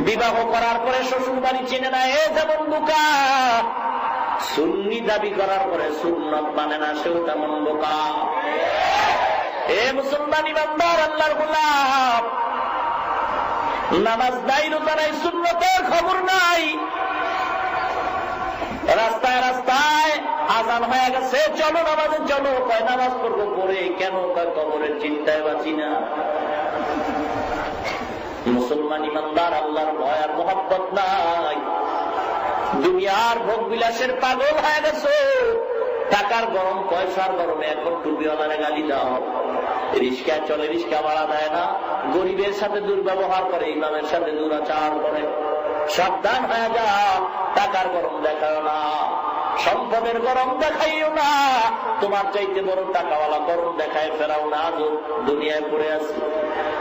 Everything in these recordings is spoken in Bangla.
বিবাহ করার পরে শ্বশুর বাড়ি চেনে না এ যেমন বোকা। সুন্নি দাবি করার পরে সুন্নত মানে না, সেও তেমন বোকা। এ মুসলমান ইমানদার আল্লাহর গোলাপ। নামাজ নাই, রোজা নাই, সুন্নতের খবর নাই। রাস্তায় রাস্তায় আজান হয়ে গেছে, চলো নামাজে, চলো। কয়, নামাজ পড়ব পরে? কেন? কয়, কবরের চিন্তায় বাঁচি না। মুসলমান ইমানদার, আল্লাহর ভয় আর মোহাব্বত নাই। দুনিয়ার ভোগ বিলাসের পাগল হয়ে গেছে। টাকার গরম, পয়সার গরমে এখন টুপিওয়ালারে গালি দাও। রিস্কায় চলে, রিস্কা ভাড়া দেয় না। গরিবের সাথে দুর্ব্যবহার করে, ইমামের সাথে দুরাচার করে। সাবধান হয়ে যা, টাকার গরম দেখায় না। সম্পদের গরম দেখাইও না। তোমার চাইতে বড় টাকাওয়ালা গরম দেখায় ফেরাও না দুনিয়ায় পড়ে আছে।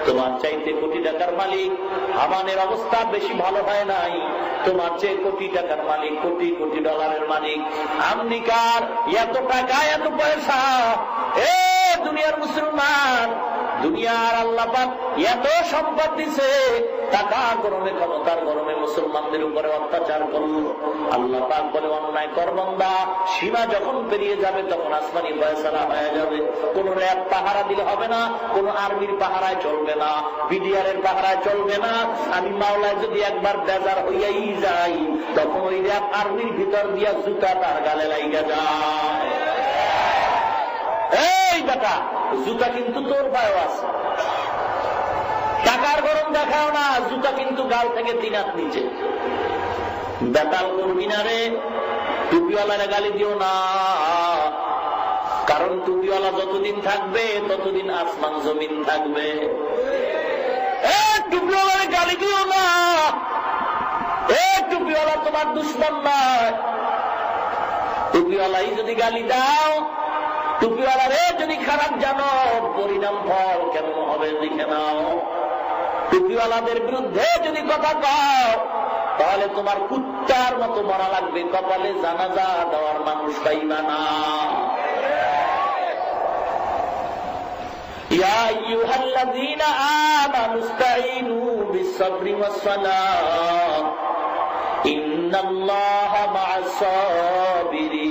তোমার চাইতে কোটি টাকার মালিক আমানের অবস্থা বেশি ভালো হয় নাই। তোমার চেয়ে কোটি টাকার মালিক, কোটি কোটি ডলারের মালিক। আমনিকার এত টাকা, এত পয়সা, এ দুনিয়ার মুসলমান দুনিয়ার আল্লাপাক এত সম্পদ দিছে, টাকা গরমে ক্ষমতার গরমে মুসলমানদের উপরে অত্যাচার করল। আল্লাহ বলে, অন্যায় করবন্দা সীমা যখন পেরিয়ে যাবে তখন আসমানি ফয়সালা হয়ে যাবে। কোন র্যাব পাহারা দিলে হবে না, কোন আর্মির পাহারায় চলবে না বিডিআর এর পাহারায় চলবে না। আমি মাওলায় যদি একবার বেজার হইয়াই যাই, তখন ওই র্যাব আর্মির ভিতর দিয়া জুতা তার গালে লাইগা যায়। এই বেটা, জুতা কিন্তু তোর পায়েও আছে। টাকার গরম দেখাও না, জুতা কিন্তু গাল থেকে তিন হাত নিচে। বেতাল করবি না রে টুপিওয়ালারে গালি দিও না। কারণ টুপিওয়ালা যতদিন থাকবে, ততদিন আসমান জমিন থাকবে। টুপিওয়ালারে গালি দিও না। এ টুপিওয়ালা তোমার দুশ্মন নয়। টুপিওয়ালাই যদি গালি দাও টুপিওয়ালারে যদি খারাপ জানো পরিণাম ফল কেমন হবে লিখে নাও টুপিওয়ালাদের বিরুদ্ধে যদি কথা পাও তাহলে তোমার কুত্তার মতো মরা লাগবে কপালে জানাজা দেওয়ার মানুষ পাইবা না يا أيها الذين آمنوا استعينوا بالصبر والصلاة إن الله مع الصابرين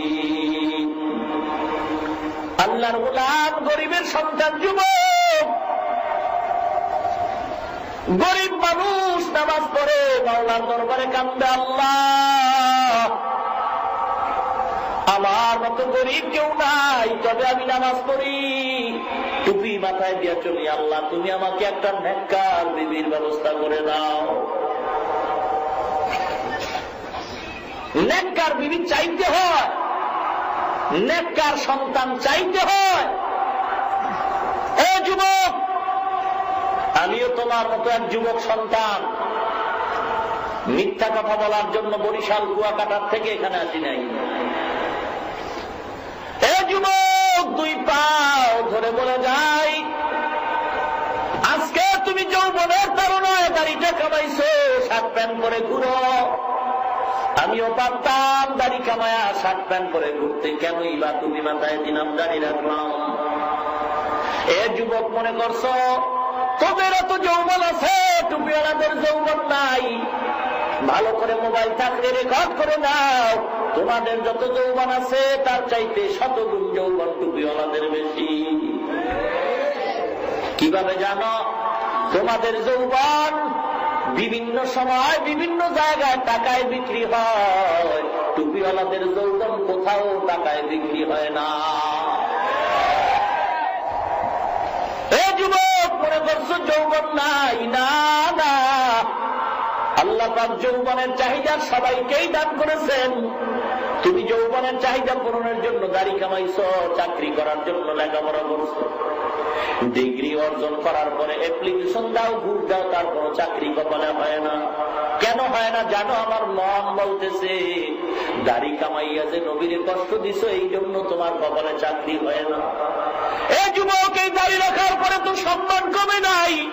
আল্লাহর গোলাম, গরিবের সন্তান, যুবক। গরিব মানুষ নামাজ পড়ে মাওলার দরবারে কান্দে আল্লাহ। আমার মতো গরিব কেউ নাই, তবে আমি নামাজ পড়ি। টুপি মাথায় দিয়া চলি, আল্লাহ, তুমি আমাকে একটা নেককার বিবির ব্যবস্থা করে দাও। নেককার বিবি চাইতে হয় নেককার সন্তান চাইতে হয়। এ যুবক, আমিও তোমার মতো এক যুবক সন্তান। মিথ্যা কথা বলার জন্য বরিশাল কুয়াকাটার থেকে এখানে আসি নাই। এ যুবক, দুই পাও ধরে বলে যাই, আজকে তুমি যৌবনের তারুণায় গাড়িটা কামাইছো শার্ট প্যান্ট করে ঘুরো। আমিও পারতাম, দাড়ি কামায়া শার্ট প্যান্ট করে ঘুরতে। কেনই বা তুমি মাথায় দিনাম দাড়ি রাখলাম এ যুবক মনে করছ, তোদের এত যৌবন আছে টুপিওয়ালাদের যৌবন নাই। ভালো করে মোবাইল থাকলে রেকর্ড করে নাও। তোমাদের যত যৌবন আছে, তার চাইতে শতগুণ যৌবন টুপিওয়ালাদের বেশি। কীভাবে জানো? তোমাদের যৌবন বিভিন্ন সময় বিভিন্ন জায়গায় টাকায় বিক্রি হয়। টুপিওয়ালাদের যৌতন কোথাও টাকায় বিক্রি হয় না। যুবক, মনে যৌবন নাই? না না। আল্লাহ যৌবনের চাহিদা সবাইকেই দান করেছেন। তুমি যৌবনের চাহিদা পূরণের জন্য দাড়ি কামাইছ, চাকরি করার জন্য লেখাপড়া করছ। ডিগ্রি অর্জন করার পরে অ্যাপ্লিকেশন দাও ঘুর দাও তার কোনো চাকরি কপালে হয় না। কেন হয় না জানো আমার মন বলতেছে দাড়ি কামাইয়া যে নবীরে কষ্ট দিছ এই জন্য তোমার কপালে চাকরি হয় না। এ যুবক, এই দাড়ি রাখার পরে তো সম্মান কমে নাই।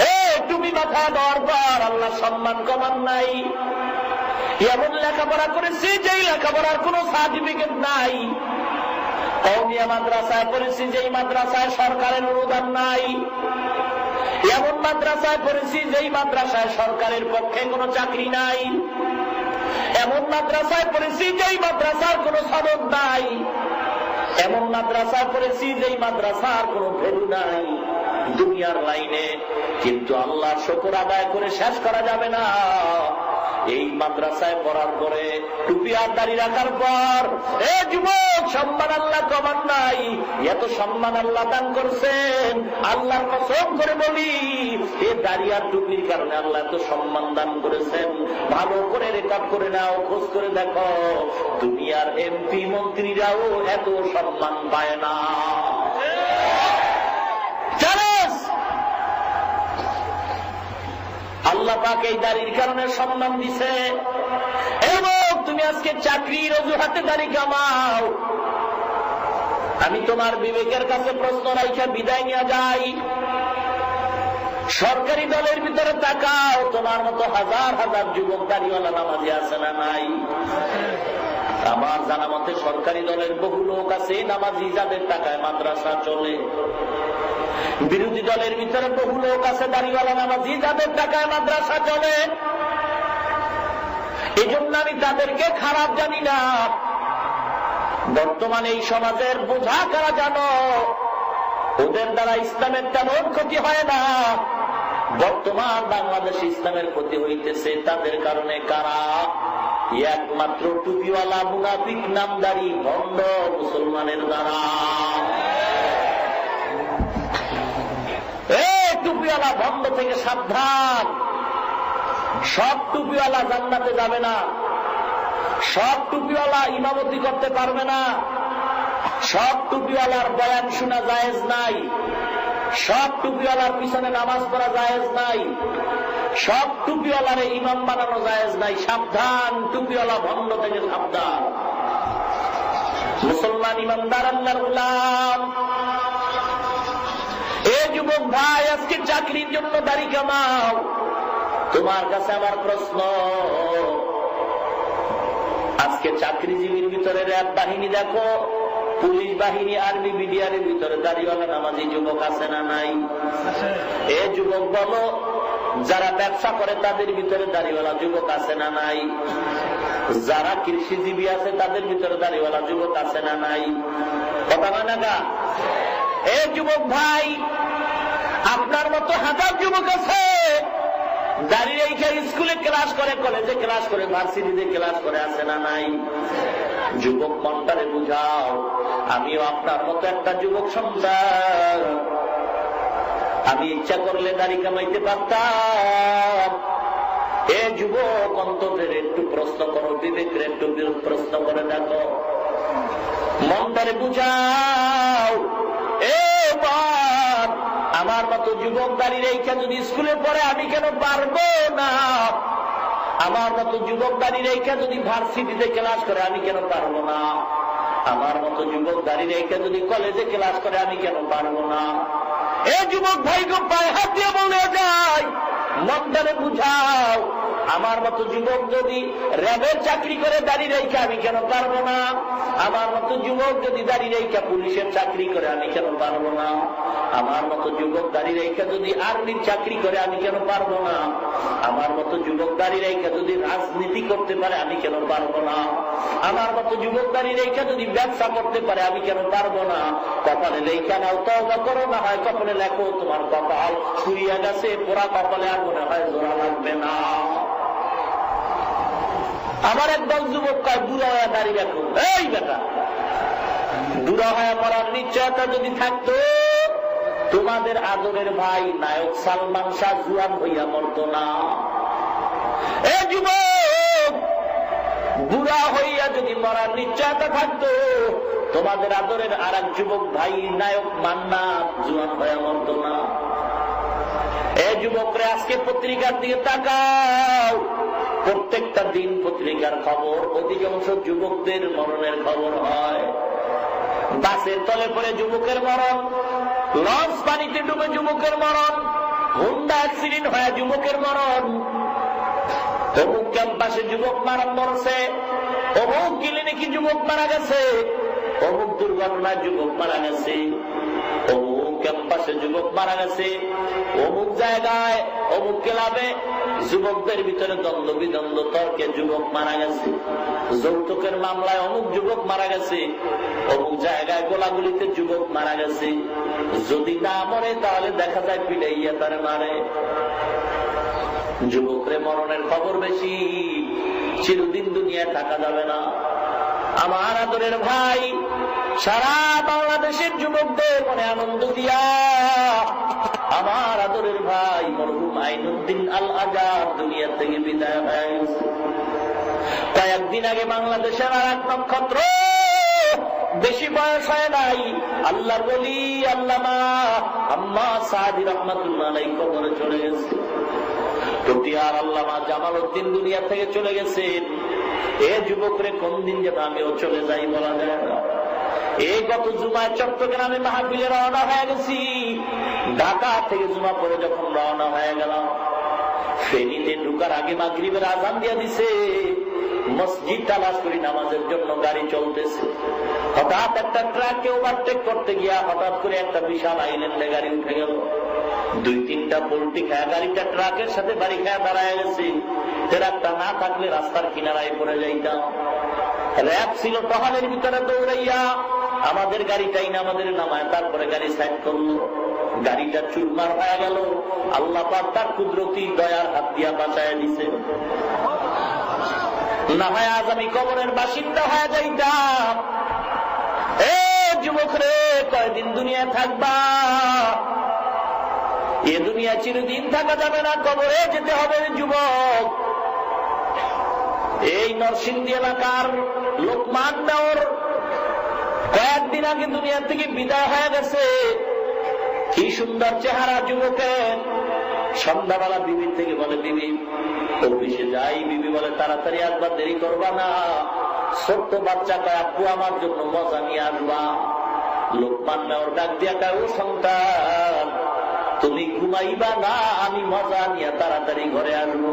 এ, তুমি মাথা দেওয়ার পর আল্লাহ সম্মান কমান নাই। এমন লেখাপড়া করেছি যেই লেখাপড়ার কোন সার্টিফিকেট নাই। কৌমিয়া মাদ্রাসায় পড়েছি যেই মাদ্রাসায় সরকারের অনুদান নাই। এমন মাদ্রাসায় পড়েছি যেই মাদ্রাসায় সরকারের পক্ষে কোনো চাকরি নাই। এমন মাদ্রাসায় পড়েছি যেই মাদ্রাসার কোনো সনদ নাই। এমন মাদ্রাসায় পড়েছি যেই মাদ্রাসার কোনো ভেলু নাই। দুনিয়ার লাইনে কিন্তু আল্লাহ শকর আদায় করে শেষ করা যাবে না। এই মাদ্রাসায় পড়ার পরে টুপি আর দাড়ি রাখার পর, এ যুবক, সম্মান আল্লাহ কমান নাই। এত সম্মান আল্লাহ দান করছেন। আল্লাহর কসম করে বলি, এ দাড়ি আর টুপির কারণে আল্লাহ এত সম্মান দান করেছেন। ভালো করে রেকর্ড করে নাও, খোঁজ করে দেখো। দুনিয়ার এমপি মন্ত্রীরাও এত সম্মান পায় না। আল্লাহ পাক এই দাড়ির কারণে সম্মান দিছে। এবং তুমি আজকে চাকরির অজুহাতে দাড়ি কামাও। আমি তোমার বিবেকের কাছে প্রশ্ন রাইখা বিদায় নিয়ে যাই। সরকারি দলের ভিতরে তাকাও, তোমার মতো হাজার হাজার যুবক দাঁড়িয়ে নামাজি আছে না নাই? আমার জানা মতে সরকারি দলের বহু লোক আছে, নামাজি যাদের টাকায় মাদ্রাসা চলে। বিরোধী দলের ভিতরে বহু লোক আছে, দাঁড়িওয়ালা নামাজি যাদের টাকায় মাদ্রাসা চলে। এই জন্য আমি তাদেরকে খারাপ জানি না। বর্তমানে এই সমাজের বোঝা কারা জানো ওদের দ্বারা ইসলামের তেমন ক্ষতি হয় না। বর্তমান বাংলাদেশ ইসলামের ক্ষতি হইতেছে, তাদের কারণে কারা একমাত্র টুপিওয়ালা মুনাফিক নামদারি ভণ্ড মুসলমানের দ্বারা টুপিওয়ালা ভণ্ড থেকে সাবধান। সব টুপিওয়ালা জান্নাতে যাবে না। সব টুপিওয়ালা ইমামতি করতে পারবে না। সব টুপিওয়ালার বয়ান শোনা জায়েজ নাই। সব টুপিওয়ালার পিছনে নামাজ পড়া জায়েজ নাই। সব টুপিওয়ালার ইমাম বানানো জায়েজ নাই, সাবধান, টুপিওয়ালা ভণ্ড থেকে সাবধান। মুসলমান ইমানদার আল্লাহর গুলাম। এ যুবক ভাই, আজকে চাকরির জন্য দাড়ি কামাও। তোমার কাছে আমার প্রশ্ন। আজকে চাকরিজীবীর ভিতরে র্যাব বাহিনী দেখো, পুলিশ বাহিনী, আর্মি, বিডিআরের ভিতরে দাড়িওয়ালা নামাজি যুবক আছে না নাই? এ যুবক বলো যারা ব্যবসা করে তাদের ভিতরে দাড়িওয়ালা যুবক আছে না নাই? যারা কৃষিজীবী আছে তাদের ভিতরে দাড়িওয়ালা যুবক আছে না নাই? কথা হয় না এ যুবক ভাই, আপনার মতো হাজার যুবক আছে দাঁড়িয়ে এইখানে স্কুলে ক্লাস করে, কলেজে ক্লাস করে, ভার্সিটিতে ক্লাস করে আছে না নাই? যুবক মনটারে বুঝাও, আমিও আপনার মতো একটা যুবক সন্তান। আমি ইচ্ছা করলে দাড়ি কামাইতে পারতাম। এ যুবক, অন্তরের একটু প্রশ্ন করো, বিবেকের একটু প্রশ্ন করে দেখো। মনটারে বুঝাও। এ আমার মতো যুবক দাঁড়িয়ে রেখা যদি স্কুলে পড়ে, আমি কেন পারব না? আমার মতো যুবক দাঁড়িয়ে রেখা যদি ভার্সিটিতে ক্লাস করে, আমি কেন পারব না? আমার মতো যুবক দাঁড়িয়ে রেখা যদি কলেজে ক্লাস করে, আমি কেন পারব না? এ যুবক ভাইকে পায়ে হাত দিয়ে বলে যায় মন্দারে বুঝাও আমার মতো যুবক যদি র্যাবের চাকরি করে দাঁড়িয়ে রেখে আমি কেন পারব না? আমার মতো যুবক যদি দাঁড়িয়ে রেখে পুলিশের চাকরি করে আমি কেন পারব না? আমার মতো যুবক দাঁড়িয়ে রেখে যদি আর্মির চাকরি করে আমি কেন পারব না? আমার মতো যুবক দাঁড়িয়ে রেখে যদি রাজনীতি করতে পারে আমি কেন পারব না? আমার মতো যুবক দাঁড়িয়ে রেখে যদি ব্যবসা করতে পারে আমি কেন পারব না? কপালে লেখা নাও তবা করো, না হয় কপালে লেখো, তোমার কপাল ফুরিয়া গেছে, পোড়া কপালে আর মনে হয় জোড়া লাগবে না। আমার একদল যুবক কয় বুড়া হয়ে দাঁড়িয়ে রাখো। এই বেটা। বুড়া হয়ে নিশ্চয়তা যদি থাকতো, তোমাদের আদরের ভাই নায়ক সালমান শাহ জুয়ান হইয়া মরত না। এ যুবক, বুড়া হইয়া যদি মরার নিশ্চয়তা থাকতো, তোমাদের আদরের আর এক যুবক ভাই নায়ক মান্না জুয়ান হইয়া মরত না। এ যুবকরা আজকে পত্রিকার দিকে তাকাও। প্রত্যেকটা দিন পত্রিকার খবর, অধিকাংশ যুবকদের মরণের খবর হয়। বাসের তলে পড়ে যুবকের মরণ, লঞ্চ পানিতে ডুবে যুবকের মরণ, হুন্ডা অ্যাক্সিডেন্ট হয়ে যুবকের মরণ। অমুক ক্যাম্পাসে যুবক মারা মরছে, অমুক ক্লিনিকে যুবক মারা গেছে, অমুক দুর্ঘটনায় যুবক মারা গেছে, অমুক ক্যাম্পাসে যুবক মারা গেছে। অমুক জায়গায়, অমুক ক্লাবে যুবকদের ভিতরে দ্বন্দ্ব বিদ্বন্দ্ব তর্কে যুবক মারা গেছে। যৌতুকের মামলায় অমুক যুবক মারা গেছে। অমুক জায়গায় গোলাগুলিতে যুবক মারা গেছে। যদি না মরে, তাহলে দেখা যায় পিড়াইয়া তার মারে। যুবকরে মরণের খবর বেশি। চিরদিন দুনিয়ায় থাকা যাবে না। আমার আদরের ভাই, সারা বাংলাদেশের যুবকদের মনে আনন্দ দিয়া আমার আদরের ভাই মরহুম আইনুদ্দিন আল আজাদ দুনিয়া থেকে বিদায় হয়ে কয়েকদিন আগে বাংলাদেশের আর এক নক্ষত্র বেশি বয়স হয় নাই। আল্লাহ বলি, আল্লামা আম্মা সাহাদি রহমাতুল্লাহ কবরে চলে গেছে। প্রতিহার আল্লামা জামাল উদ্দিন দুনিয়া থেকে চলে গেছেন। এ যুবকরে কোন দিন যেন আমিও চলে যাই বলা যায় না। এই গত জুমায় চট্টগ্রামে মাহফিলে রওনা হয়ে গেছি। ঢাকা থেকে জুমা পরে যখন রওনা হয়ে গেলাম, ফেনীতে ঢুকার আগে মাগরিবের আজান দিয়ে দিছে। মসজিদ তালাশ করি নামাজের জন্য গাড়ি চলতেছে। হঠাৎ একটা ট্রাককে ওভারটেক করতে গিয়া হঠাৎ করে একটা বিশাল আইল্যান্ডে গাড়ি উঠে গেল। দুই তিনটা পোল্ট্রি খায় গাড়িটা ট্রাকের সাথে বাড়ি খায়, দাঁড়ায় গেছে। ট্রাকটা না থাকলে রাস্তার কিনারায় পড়ে যাইতাম। র্যাব ছিল টহালের ভিতরে দৌড়াইয়া, আমাদের গাড়িটাই না, আমাদের নামায়। তারপরে গাড়ি সাইড করল। গাড়িটা চুরমার হয়ে গেল। আল্লাহ তার কুদরতি দয়ার হাত দিয়া বাঁচায় দিছে। না হয় আজ আমি কবরের বাসিন্দা হয়ে যাইতাম। এ যুবক রে, কয়দিন দুনিয়া থাকবা? এ দুনিয়া চিরদিন থাকা যাবে না, কবরে যেতে হবে যুবক। এই নরসিংদী এলাকার লোকমান দেওর কয়েকদিন আগে দুনিয়া থেকে বিদায় হয়ে গেছে। কি সুন্দর চেহারা যুবকের। সন্ধ্যাবেলা বিবির থেকে বলে, বিবি, অফিসে যাই। বিবি বলে, তাড়াতাড়ি একবার দেরি করবা না। ছোট্ট বাচ্চা কয়, আব্বু, আমার জন্য মজা নিয়ে আসবা। লোকমান নেওয়ার ডাক দিয়া কয়, ও সন্তান তুমি ঘুমাইবা না, আমি মজা নিয়ে তাড়াতাড়ি ঘরে আসব।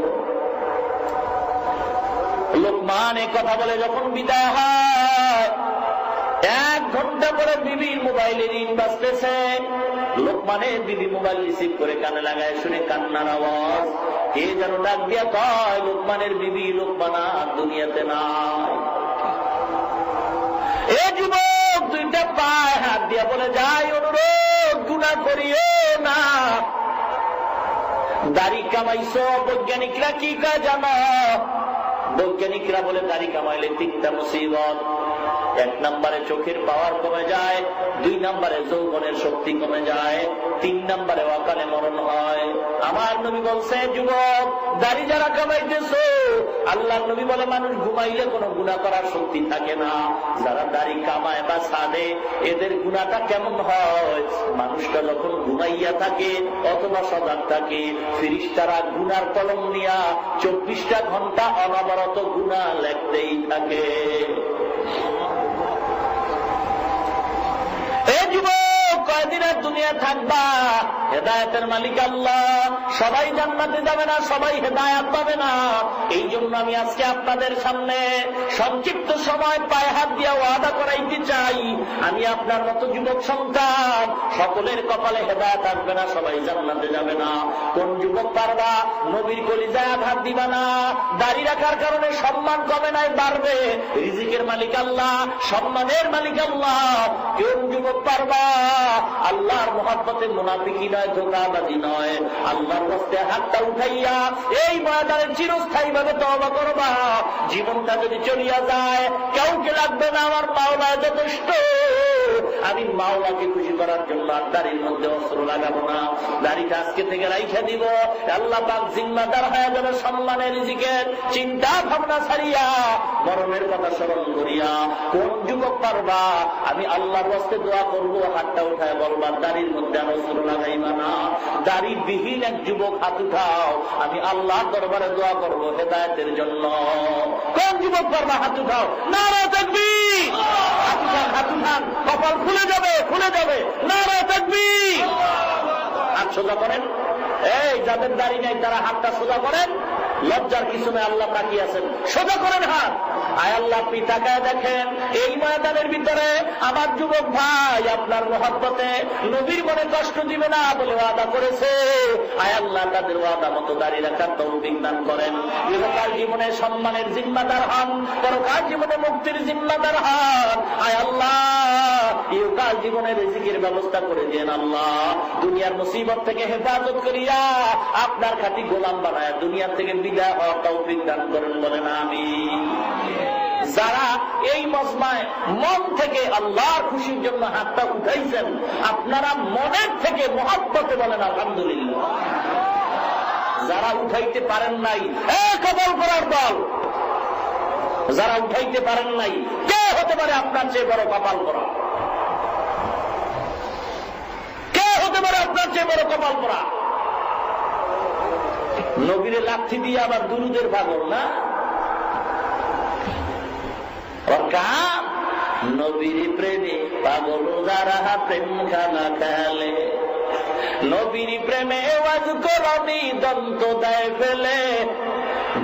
লোকমান এ কথা বলে যখন বিদায় হয়, এক ঘণ্টা পরে বিবির মোবাইলে রিং বাজতেছে। লোকমানের বিবি মোবাইল রিসিভ করে কানে লাগায় শুনে কান্নার আওয়াজ। কে যেন ডাক দিয়া কয়, লোকমানের বিবি, লোকমান দুনিয়াতে নাই। এ যুবক, দুইটা পায় হাত দিয়া বলে, যাই অনুরোধ গুণা করিও না। দাড়ি কামাইছ, বৈজ্ঞানিকরা কি কাজ জানো? বৈজ্ঞানিকরা বলে, দাড়ি কামাইলে তিনটা মুসিবত। এক নম্বরে চোখের পাওয়ার কমে যায়, দুই নম্বরে যৌবনের শক্তি কমে যায়, তিন নম্বরে অকালে মরণ হয়। আমার নবী বলছে যুবক, দাড়ি যারা কামাইতেছ আল্লাহ নবী বলে মানুষ ঘুমাইলে কোনো গুণা করার শক্তি থাকে না। যারা দাড়ি কামায় বা সাদে এদের গুণাটা কেমন হয়? মানুষটা যখন ঘুমাইয়া থাকে অথবা সজাগ থাকে, ফিরিস্তারা গুনার কলম নিয়া চব্বিশটা ঘণ্টা অনবরত গুণা লেখতেই থাকে এ যুবক কয়দিনের দুনিয়া থাকবা? হেদায়তের মালিক আল্লাহ। সবাই জান্নাতে যাবে না, সবাই হেদায়াত পাবে না। এই জন্য আমি আজকে আপনাদের সামনে সংক্ষিপ্ত সময় পায়ে হাত দিয়া ওয়াদা করাইতে চাই। আমি আপনার মতো যুবক সন্তান, সকলের কপালে হেদায়াত আসবে না, সবাই জান্নাতে যাবে না। কোন যুবক পারবা? নবীর কলিজায় আঘাত দিবা না। দাড়ি রাখার কারণে সম্মান কমে নাই, বাড়বে। রিজিকের মালিক আল্লাহ, সম্মানের মালিক আল্লাহ। কোন যুবক পারবা? আল্লাহর মহাব্বতে মুনাফিকি নয়, ধোকাবাজি নয়। আল্লাহর হস্তে হাতটা উঠাইয়া এই ময়দানে চিরস্থায়ী ভাবে তবা করবা। জীবনটা যদি চলিয়া যায়, কাউকে লাগবে না, আমার পাওনায় যথেষ্ট। আমি মাওলাকে খুশি করার জন্য আর দাড়ির মধ্যে অস্ত্র লাগাবো না। দাড়িটা আজকে থেকে রাইখা দিব। আল্লাহ পাক জিম্মাদার হয়ে যাবে সম্মানের রিজিকের চিন্তা ভাবনা ছাড়িয়া, মরণের কথা স্মরণ করিয়া কোন যুবক পারবা? আমি আল্লাহর হস্তে দোয়া করব, হাতটা উঠায় বলবা, দাড়ির মধ্যে আর অস্ত্র লাগাইবা না। দাড়ি বিহীন এক যুবক হাত উঠাও। আমি আল্লাহর দরবারে দোয়া করব হেদায়তের জন্য। কোন যুবক পারবা? হাত উঠাও। থাকবি হাত উঠান হাত উঠান। কপাল খুলে যাবে খুলে যাবে। নারা থাকবি হাত সোজা করেন। এই, যাদের দাড়ি নেই, তারা হাতটা সোজা করেন। লজ্জার কিছু আল্লাহ তাকিয়ে আছেন। সোজা করেন হাত। আয় আল্লাহ, আপনি তাকায় দেখেন। এই ময়দানের ভিতরে আমার যুবক ভাই আপনার মহব্বতে নবীর মনে কষ্ট দিবে না বলে ওয়াদা করেছে। আয় আল্লাহ, তাদের ওয়াদা মতো দাঁড়িয়ে রাখার তৌফিক দান করেন। ইহকাল জীবনে সম্মানের জিম্মাদার হন পরকাল জীবনে মুক্তির জিম্মাদার হন। আয় আল্লাহ ইহকাল জীবনে রিজিকের ব্যবস্থা করে দেন আল্লাহ। দুনিয়ার মুসিবত থেকে হেফাজত করিয়া আপনার খাতি গোলাম বানায় দুনিয়া থেকে বিদায় হওয়ার তৌফিক দান করেন বলেন আমি যারা এই মজমায় মন থেকে আল্লাহর খুশির জন্য হাতটা উঠাইছেন, আপনারা মনের থেকে মহাব্বতে বলেন, আলহামদুলিল্লাহ। যারা উঠাইতে পারেন নাই কবল করার দল! যারা উঠাইতে পারেন নাই, কে হতে পারে আপনার চেয়ে বড় কপাল করা? কে হতে পারে আপনার চেয়ে বড় কপাল করা? নবীরে লাঠি দিয়ে আবার দুরুদের পাগল না? কাম নবীর প্রেমে পাগল যারা প্রেম খেলা খেলে। নবীর প্রেমে ওয়াজ করনি দন্ত দেয় ফেলে।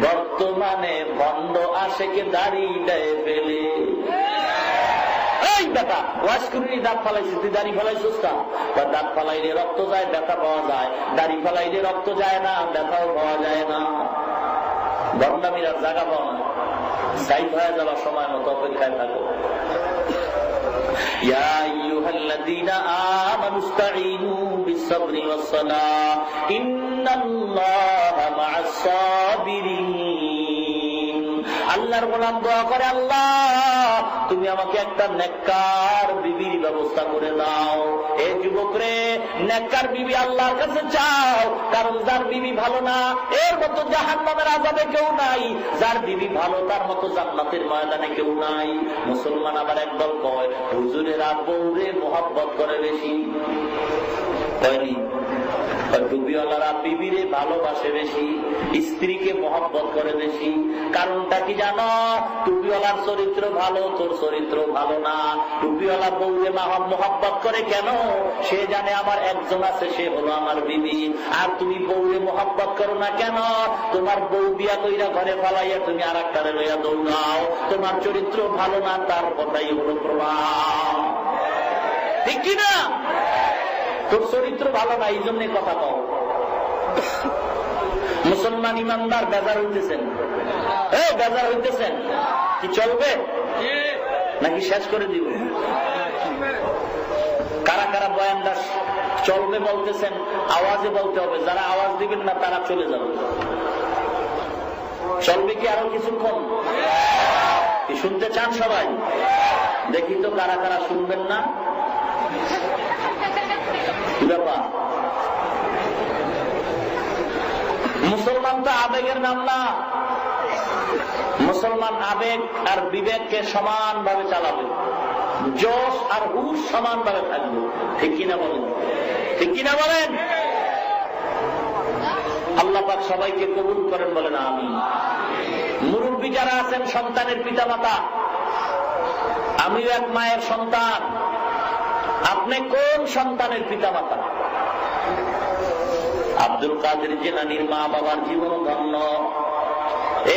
বর্তমানে বন্ধ আসে আশেকে দাড়ি দেয় ফেলে। এই বেটা, ওয়াজ করিনি, দাঁত ফালাইছিস, তুই দাড়ি ফালাইছিস না বা দাঁত ফালাইলে রক্ত যায়, ব্যথা পাওয়া যায়। দাড়ি ফালাইলে রক্ত যায় না, ব্যথাও পাওয়া যায় না। বন্ডামির আর জায়গা পাওয়া না। সাইড হয়ে যাওয়ার সময় মতো অপেক্ষায় থাকো يا أيها الذين آمنوا استعينوا بالصبر والصلاة إن الله আল্লাহর গোলাম, দোয়া করে আল্লাহ, তুমি আমাকে একটা নেককার বিবির ব্যবস্থা করে দাও। এ যুবক রে নেককার বিবি আল্লাহর কাছে চাও, কারণ যার বিবি ভালো না, এর মতো জাহান নামের আজাবে কেউ নাই। যার বিবি ভালো, তার মতো জান্নাতের ময়দানে কেউ নাই। মুসলমান আবার একদল কয়, হুজুরের আব্বুরে মোহাব্বত করে বেশি। কয়নি টুপিওয়ালারা বিবিরে ভালোবাসে বেশি, স্ত্রীকে মহব্বত করে বেশি। কারণটা কি জানো? টুপিওয়ালার চরিত্র ভালো, তোর চরিত্র ভালো না। টুপিওয়ালা বউরে মহব্বত করে কেন? সে জানে আমার একজন আছে, সে হলো আমার বিবি। আর তুমি বউরে মহব্বত করো না কেন? তোমার বউ বিয়া কইরা ঘরে তুমি আর একটারে লইয়া দৌড়াও। তোমার চরিত্র ভালো না, তার কথাই হলো প্রভাব ঠিক কিনা? তোর চরিত্র ভালো না, এই জন্য কথা কও। মুসলমান ইমানদার, বেজার হইতেছেন। বেজার হইতেছেন। কি চলবে? নাকি শেষ করে দিব? কারা কারা বয়ান দাস, চলবে বলতেছেন, আওয়াজে বলতে হবে। যারা আওয়াজ দিবেন না, তারা চলে যাবে। চলবে কি আরও কিছুক্ষণ? কি শুনতে চান সবাই? দেখি তো কারা কারা শুনবেন না। মুসলমান তো আবেগের নাম না। মুসলমান আবেগ আর বিবেককে সমানভাবে চালাবে। যশ আর হুশ সমানভাবে থাকবে। ঠিক কিনা বলেন? ঠিক কিনা বলেন? আল্লাহ পাক সবাইকে কবুল করেন বলেন আমি মুরব্বী যারা আছেন, সন্তানের পিতা মাতা আমিও এক মায়ের সন্তান। আপনি কোন সন্তানের পিতা মাতা আব্দুল কাদের জেনানির মা বাবার জীবন ধন্য।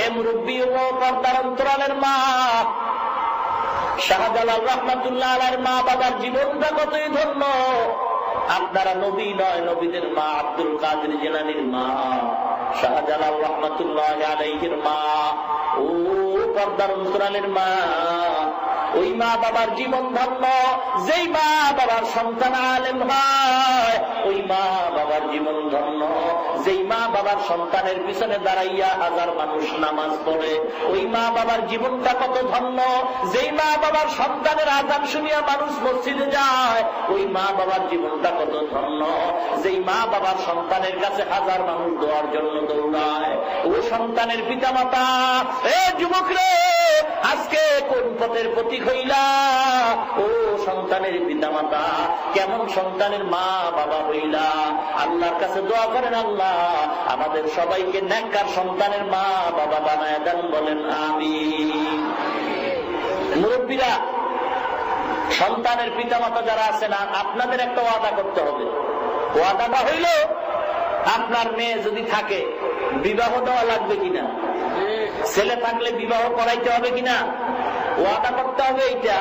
এ মুরব্বী অন্তরালের মা, শাহজালাল রহমাতুল্লাহ আলের মা বাবার জীবনটা কতই ধন্য। আপনারা নবী নয়, নবীদের মা আব্দুল কাদের জেনানির মা, শাহজালাল রহমাতুল্লাহ আলাইহির মা। ও পর্দার অন্তরালের মা, ওই মা বাবার জীবন ধন্য। যেই মা বাবার সন্তান আলেম হয়, ওই মা বাবার জীবন ধন্য। যেই মা বাবার সন্তানের পিছনে দাঁড়াইয়া হাজার মানুষ নামাজ পড়ে, ওই মা বাবার জীবনটা কত ধন্য। যেই মা বাবার সন্তানের আজান শুনিয়া মানুষ মসজিদে যায়, ওই মা বাবার জীবনটা কত ধন্য। যেই মা বাবার সন্তানের কাছে হাজার মানুষ দেওয়ার জন্য দৌড়ায়, ও সন্তানের পিতা মাতা এ যুবক রে, আজকে কোন পথের প্রতীক হইলা? ও সন্তানের পিতা মাতা কেমন সন্তানের মা বাবা হইলা? আল্লাহর কাছে দোয়া করেন আল্লাহ আমাদের সবাইকে ন্যাক্কার সন্তানের মা বাবা বানায় দেন বলেন আমি মুরব্বীরা সন্তানের পিতা মাতা যারা আছেন আপনাদের একটা ওয়াদা করতে হবে। ওয়াদাটা হইল আপনার মেয়ে যদি থাকে বিবাহ দেওয়া লাগবে কিনা? ছেলে থাকলে বিবাহ করাইতে হবে কিনা? ওয়াদা করতে হবে এইটা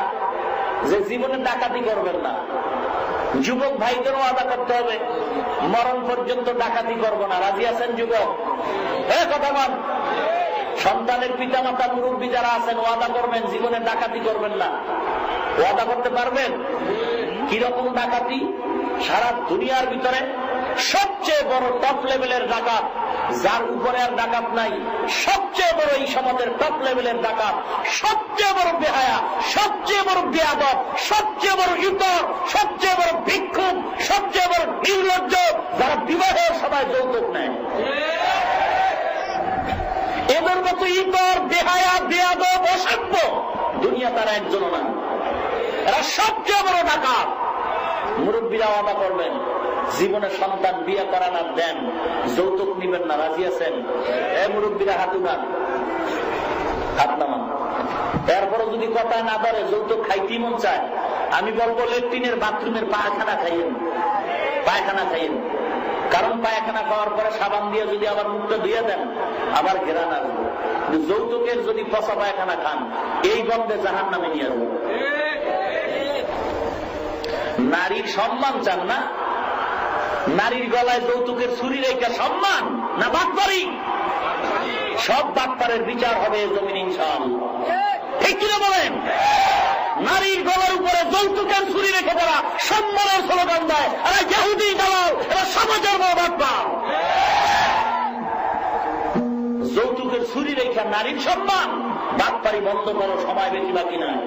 যে জীবনে ডাকাতি করবেন না। যুবক ভাইদেরও আদা করতে হবে। মরণ পর্যন্ত ডাকাতি করব না। রাজি আছেন যুবক? এ কথা বল। সন্তানের পিতা মাতা মুরব্বী যারা আছেন, ওয়াদা করবেন, জীবনে ডাকাতি করবেন না। ওয়াদা করতে পারবেন? কীরকম ডাকাতি? সারা দুনিয়ার ভিতরে সবচেয়ে বড় টপ লেভেলের ডাকাত, যার উপরে আর ডাকাত নাই, সবচেয়ে বড় এই সমাজের টপ লেভেলের ডাকাত, সবচেয়ে বড় বেহায়া, সবচেয়ে বড় বেয়াদব, সবচেয়ে বড় ইতর, সবচেয়ে বড় ভিক্ষুক, সবচেয়ে বড় নির্লজ্জ, যারা বিবাহের সময় যৌতুক নেয়। এদের মতো ইতর, বেহায়া, বেয়াদব, অসভ্য, দুনিয়া তারা একজন না। এরা সবচেয়ে বড় ডাকাত। মুরব্বীরা ওয়াদা করবেন জীবনে সন্তান বিয়ে করান আর দেন, যৌতুক নিবেন না, রাজি আছেন? এ মুরব্বীরা হাত উঠান হাত নামান এরপরও যদি কথা না ধরে, যৌতুক খাইতে মন চায়। আমি বলব, লেট্রিনের বাথরুমের পায়খানা খাইয়েন। পায়খানা খাইয়েন। কারণ পায়খানা খাওয়ার পরে সাবান দিয়ে যদি আবার মুখটা ধুয়ে দেন, আবার ঘেরান আসবে যৌতুকের যদি পচা পায়খানা খান, এই গন্ধে জাহান নামে নিয়ে আসবে। নারীর সম্মান চান না? নারীর গলায় যৌতুকের ছুরি রেখা সম্মান না বাটপারি? সব বাটপারের বিচার হবে জমিন ইনশাল ঠিক কিনা বলেন? নারীর গলার উপরে যৌতুকের ছুরি রেখে তারা সম্মানের স্লোগান দেয়, এরা ইহুদি দালাল, এরা সমাজের বড় বাটপার। যৌতুকের ছুরি রেখা নারীর সম্মান, বাটপারি বন্ধ করো, সময় বেশি বাকি নাই।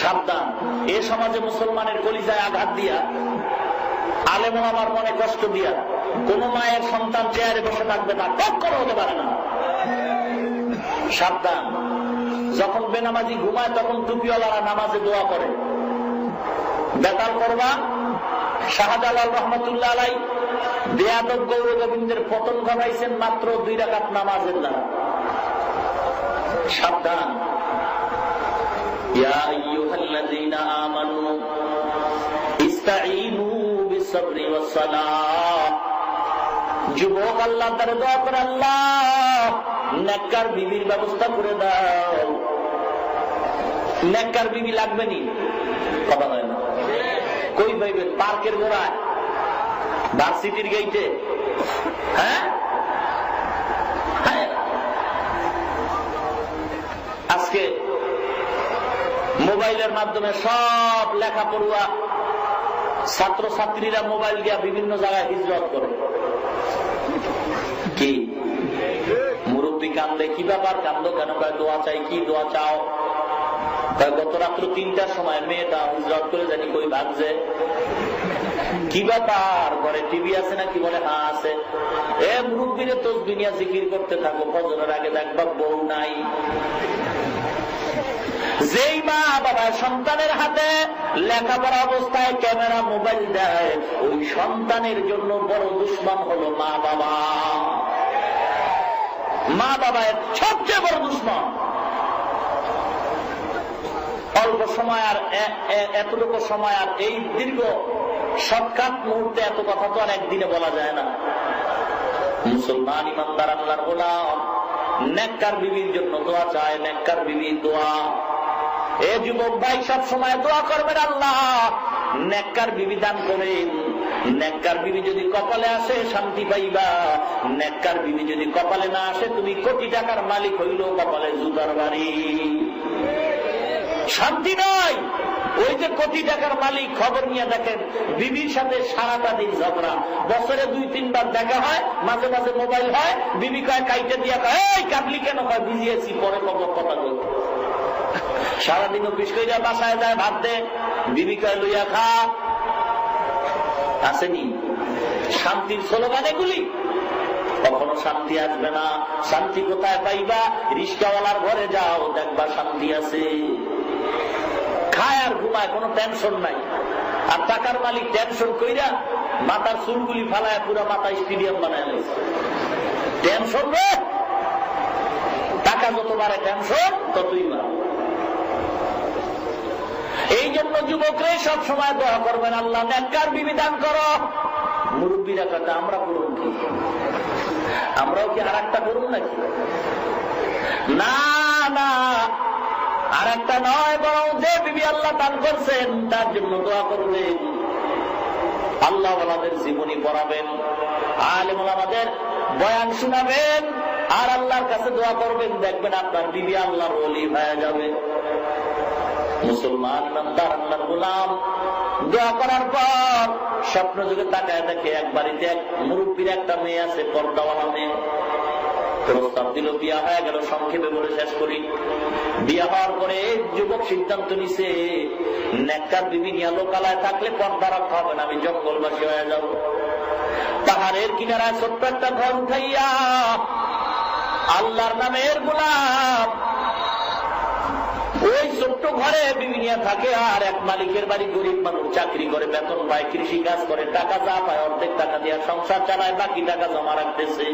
সাবধান, এ সমাজে মুসলমানের কলিজায় আঘাত দিয়া আলেম আমার মনে কষ্ট দিয়া কোন মায়ের সন্তান চেয়ারে বসে থাকবে না কখনো হতে পারে না। সাবধান। যখন বেনামাজি ঘুমায়, তখন টুপিওয়ালারা নামাজে দোয়া করে। বেতাল করবা শাহজালাল রহমতুল্লাহ আলাই দেয়াদব গৌর গোবিন্দের পতন ঘটাইছেন মাত্র দুই রাখাত নামাজের দ্বারা। সাবধান। ইয়া আইয়ুহাল্লাযীনা আমানু ইস্তাঈনু যুবক আল্লাহ, তারা দোয়া করে আল্লাহ। বিবির ব্যবস্থা করে দাও। নেককার বিবি লাগবে নি? কথা হয় না। কই পাইবেন? পার্কের গোড়ায়। ভার্সিটির গেইটে হ্যাঁ? হ্যাঁ। আজকে মোবাইলের মাধ্যমে সব লেখা পড়ুয়া ছাত্র ছাত্রীরা মোবাইল দিয়া বিভিন্ন জায়গায় হিজরত করে। কি? মুরব্বী কান্দে, কি ব্যাপার? কান্দ কেন? কয়, দোয়া চাই কি? দোয়া চাও? গত রাত্র তিনটার সময় মেয়েটা হিজরত করে জানি কই ভাগছে? কি ব্যাপার? ঘরে টিভি আছে নাকি? বলে হ্যাঁ আছে। এ মুরব্বীরে তো দুনিয়া জিকির করতে থাকো ফজরের আগে দেখবা বউ নাই। যেই মা বাবা সন্তানের হাতে লেখাপড়া অবস্থায় ক্যামেরা মোবাইল দেয়, ওই সন্তানের জন্য বড় দুশ্মন হলো মা বাবা। মা বাবা সবচেয়ে বড় দুশ্মন। অল্প সময় আর এতটুকু সময় আর এই দীর্ঘ শর্টকাট মুহূর্তে এত কথা তো আর একদিনে বলা যায় না। মুসলমান ইমানদার, আল্লাহর গোলাম। নেককার বিবির জন্য দোয়া চায়, নেককার বিবির দোয়া। এ যুবক ভাই, সব সময় দোয়া করবেন আল্লাহ। নেককার বিবি দান করেন নেককার বিবি যদি কপালে আসে, শান্তি পাইবা। নেককার বিবি যদি কপালে না আসে, তুমি কোটি টাকার মালিক হইল কপালে জুতার বাড়ি। শান্তি নয় ওই যে কোটি টাকার মালিক, খবর নিয়ে দেখেন, বিবির সাথে সারাটা দিন ঝগড়া। বছরে দুই, তিনবার দেখা হয়, মাঝে মাঝে মোবাইল হয়, বিবি কয়, কাইটে দিয়া কয়, এই কাটলি কেন? কয় ভিজিয়েছি পরে কব কথা বল সারাদিন অফিস কইরা বাসায় যায়, ভাত দে বিবি কয়, লইয়া খা। আসেনি। শান্তির স্লোগান এগুলি কখনো শান্তি আসবে না। শান্তি কোথায় পাইবা? রিস্কাওয়ালার ঘরে যাও, দেখবা শান্তি আছে। খায় আর ঘুমায়, কোনো টেনশন নাই। আর টাকার মালিক টেনশন কইরা মাথার চুলগুলি ফালায় পুরো মাথা স্টেডিয়াম বানায় টেনশন রে? টাকা যত বাড়ে টেনশন ততই বাড়ে। এই জন্য যুবকরা সব সময় দোয়া করবেন, আল্লাহ নেককার বিবিধান করো। মুরব্বীরা কথা আমরা করুন কি? আমরাও কি আর একটা করুন নাকি? না না আর একটা নয়, বরং যে বিবি আল্লাহ দান করছেন, তার জন্য দোয়া করবেন। আল্লাহ আমাদের জীবনী পড়াবেন, আলেম আমাদের বয়ান শোনাবেন, আর আল্লাহর কাছে দোয়া করবেন, দেখবেন আপনার বিবি আল্লাহর অলি হয়ে যাবে। মুসলমান ইমানদার আল্লাহর গোলাম। দোয়া করার পর স্বপ্ন যুগে তাকায় দেখে এক বাড়িতে এক মুরব্বীর একটা মেয়ে আছে, পর্দাওয়ালা মেয়ে। থাকলে পর্দা রাখা হবে না, আমি জঙ্গলবাসী হয়ে যাব। পাহাড়ের কিনারায় ছোট্ট একটা ঘর উঠাইয়া আল্লাহর নামের গোলাম ওই ছোট্ট ঘরে বিবিনিয়া থাকে, আর এক মালিকের বাড়ি গরিব মানুষ চাকরি করে, বেতন পায়, কৃষি কাজ করে, টাকা যা পায়, অর্ধেক টাকা দিয়ে সংসার চালায়, বাকি টাকা জমা রাখতেছে।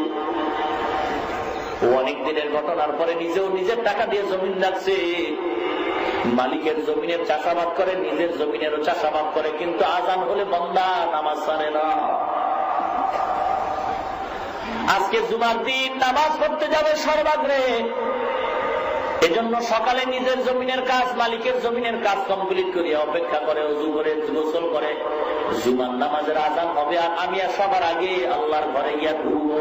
ও অনেক দিনের ঘটনার পরে নিজেও নিজের টাকা দিয়ে জমিন রাখছে। মালিকের জমিনের চাষাবাদ করে, নিজের জমিনেরও চাষাবাদ করে, কিন্তু আজান হলে বন্দা নামাজ সারে না। আজকে জুমার দিন নামাজ পড়তে যাবে সর্বাগ্রে। এজন্য সকালে নিজের জমিনের কাজ, মালিকের জমিনের কাজ কমপ্লিট করিয়া অপেক্ষা করে উজু করে, গোসল করে। জুমার নামাজের আজান হবে আর আমি সবার আগে আল্লাহর ঘরে গিয়া ঘুরবো